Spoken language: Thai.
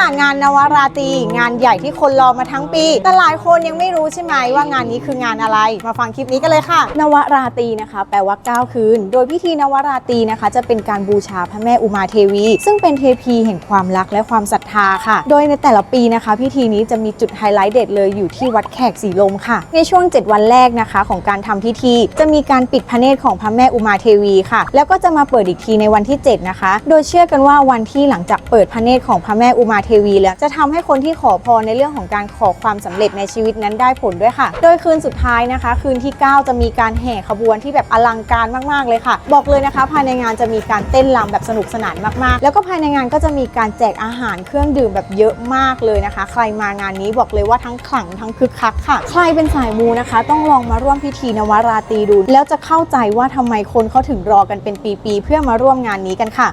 ค่ะงานนวราตรีงานใหญ่ที่คนรอมาทั้งปี แต่หลายคนยังไม่รู้ใช่ไหมว่างานนี้คืองานอะไร มาฟังคลิปนี้กันเลยค่ะ นวราตรีนะคะ แปลว่า9คืน โดยพิธีนวราตรีนะคะ จะเป็นการบูชาพระแม่อุมาเทวี ซึ่งเป็นเทพีแห่งความรักและความศรัทธาค่ะ โดยในแต่ละปีนะคะ พิธีนี้จะมีจุดไฮไลท์เด็ดเลยอยู่ที่วัดแขกสีลมค่ะ ในช่วง 7 วันแรกนะคะ ของการทำพิธี จะมีการปิดพระเนตรของพระแม่อุมาเทวีค่ะ แล้วก็จะมาเปิดอีกทีในวันที่ 7 นะคะ โดยเชื่อกันว่าวันที่หลังจากเปิดพระเนตรของพระแม่อุมาเทวีแล้วจะทำให้คนที่ขอพรในเรื่องของการขอความสำเร็จในชีวิตนั้นได้ผลด้วยค่ะ โดยคืนสุดท้ายนะคะ คืนที่ 9 จะมีการแห่ขบวนที่แบบอลังการมาก ๆ เลยค่ะ บอกเลยนะคะ ภายในงานจะมีการเต้นรำแบบสนุกสนานมากๆ แล้วก็ภายในงานก็จะมีการแจกอาหารเครื่องดื่มแบบเยอะมากเลยนะคะ ใครมางานนี้บอกเลยว่าทั้งขลังทั้งคึกคักค่ะ ใครเป็นสายมูนะคะ ต้องลองมาร่วมพิธีนวราตรีดู แล้วจะเข้าใจว่าทำไมคนเขาถึงรอกันเป็นปี ๆ เพื่อมาร่วมงานนี้กันค่ะ